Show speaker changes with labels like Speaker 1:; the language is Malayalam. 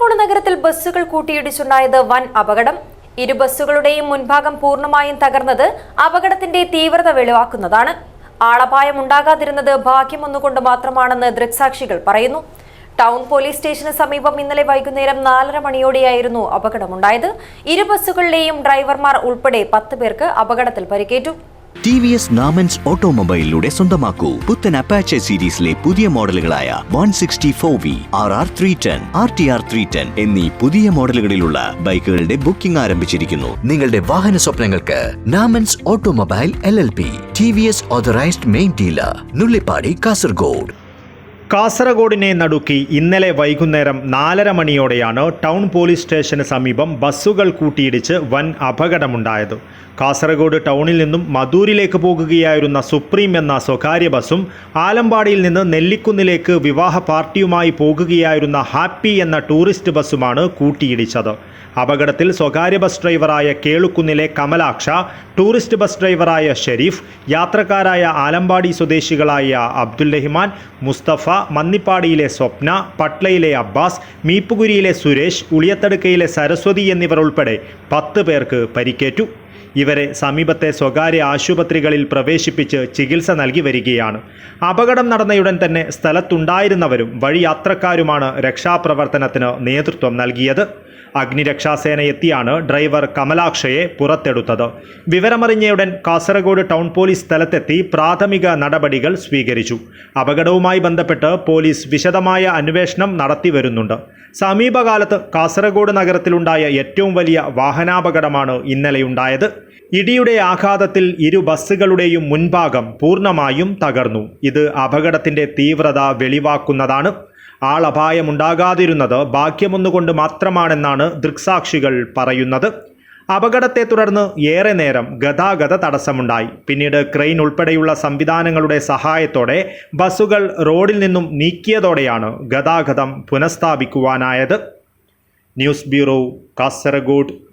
Speaker 1: കാസർഗോഡ് നഗരത്തിൽ ബസ്സുകൾ കൂട്ടിയിടിച്ചുണ്ടായത് വൻ അപകടം. ഇരു ബസ്സുകളുടെയും മുൻഭാഗം പൂർണമായും തകർന്നത് അപകടത്തിന്റെ തീവ്രത വെളിവാക്കുന്നതാണ്. ആളപായം ഉണ്ടാകാതിരുന്നത് ഭാഗ്യമൊന്നുകൊണ്ട് മാത്രമാണെന്ന് ദൃക്സാക്ഷികൾ പറയുന്നു. ടൗൺ പോലീസ് സ്റ്റേഷന് സമീപം ഇന്നലെ വൈകുന്നേരം നാലര മണിയോടെയായിരുന്നു അപകടമുണ്ടായത്. ഇരു ബസ്സുകളിലെയും ഡ്രൈവർമാർ ഉൾപ്പെടെ പത്ത് പേർക്ക് അപകടത്തിൽ പരിക്കേറ്റു.
Speaker 2: ടി വി എസ് നാമൻസ് ഓട്ടോമൊബൈലിലൂടെ സ്വന്തമാക്കൂ. പുത്തൻ അപ്പാച്ചെ സീരീസിലെ പുതിയ മോഡലുകളായ one sixty four V R R three ten R T R three ten എന്നീ പുതിയ മോഡലുകളിലുള്ള ബൈക്കുകളുടെ ബുക്കിംഗ് ആരംഭിച്ചിരിക്കുന്നു. നിങ്ങളുടെ വാഹന സ്വപ്നങ്ങൾക്ക് Namans automobile L L P T V S authorised main dealer Nullippadi Kasaragod.
Speaker 3: കാസർഗോഡിനെ നടുക്കി ഇന്നലെ വൈകുന്നേരം നാലര മണിയോടെയാണ് ടൗൺ പോലീസ് സ്റ്റേഷന് സമീപം ബസ്സുകൾ കൂട്ടിയിടിച്ച് വൻ അപകടമുണ്ടായത്. കാസർഗോഡ് ടൗണിൽ നിന്നും മധൂരിലേക്ക് പോകുകയായിരുന്ന സുപ്രീം എന്ന സ്വകാര്യ ബസ്സും ആലമ്പാടിയിൽ നിന്ന് നെല്ലിക്കുന്നിലേക്ക് വിവാഹ പാർട്ടിയുമായി പോകുകയായിരുന്ന ഹാപ്പി എന്ന ടൂറിസ്റ്റ് ബസ്സുമാണ് കൂട്ടിയിടിച്ചത്. അപകടത്തിൽ സ്വകാര്യ ബസ് ഡ്രൈവറായ കേളുക്കുന്നിലെ കമലാക്ഷ ടൂറിസ്റ്റ് ബസ് ഡ്രൈവറായ ഷെരീഫ് യാത്രക്കാരായ ആലമ്പാടി സ്വദേശികളായ അബ്ദുൽ റഹിമാൻ മുസ്തഫ മന്നിപ്പാടിയിലെ സ്വപ്ന പട്ലയിലെ അബ്ബാസ് മീപ്പുകുരിയിലെ സുരേഷ് ഉളിയത്തടുക്കയിലെ സരസ്വതി എന്നിവർ ഉൾപ്പെടെ പത്ത് പേർക്ക് പരിക്കേറ്റു. ഇവരെ സമീപത്തെ സ്വകാര്യ ആശുപത്രികളിൽ പ്രവേശിപ്പിച്ച് ചികിത്സ നൽകി വരികയാണ്. അപകടം നടന്നയുടൻ തന്നെ സ്ഥലത്തുണ്ടായിരുന്നവരും വഴിയാത്രക്കാരുമാണ് രക്ഷാപ്രവർത്തനത്തിന് നേതൃത്വം നൽകിയത്. അഗ്നിരക്ഷാസേന എത്തിയാണ് ഡ്രൈവർ കമലാക്ഷയെ പുറത്തെടുത്തത്. വിവരമറിഞ്ഞയുടൻ കാസർഗോഡ് ടൗൺ പോലീസ് സ്ഥലത്തെത്തി പ്രാഥമിക നടപടികൾ സ്വീകരിച്ചു. അപകടവുമായി ബന്ധപ്പെട്ട് പോലീസ് വിശദമായ അന്വേഷണം നടത്തി വരുന്നുണ്ട്. സമീപകാലത്ത് കാസർഗോഡ് നഗരത്തിലുണ്ടായ ഏറ്റവും വലിയ വാഹനാപകടമാണ് ഇന്നലെയുണ്ടായത്. ഇടിയുടെ ആഘാതത്തിൽ ഇരു ബസ്സുകളുടെയും മുൻഭാഗം പൂർണമായും തകർന്നു. ഇത് അപകടത്തിന്റെ തീവ്രത വെളിവാക്കുന്നതാണ്. ആളപായമുണ്ടാകാതിരുന്നത് ഭാഗ്യമൊന്നുകൊണ്ട് മാത്രമാണെന്നാണ് ദൃക്സാക്ഷികൾ പറയുന്നത്. അപകടത്തെ തുടർന്ന് ഏറെ നേരം ഗതാഗത തടസ്സമുണ്ടായി. പിന്നീട് ക്രെയിൻ ഉൾപ്പെടെയുള്ള സംവിധാനങ്ങളുടെ സഹായത്തോടെ ബസ്സുകൾ റോഡിൽ നിന്നും നീക്കിയതോടെയാണ് ഗതാഗതം പുനഃസ്ഥാപിക്കുവാനായത്. News bureau Kasaragod.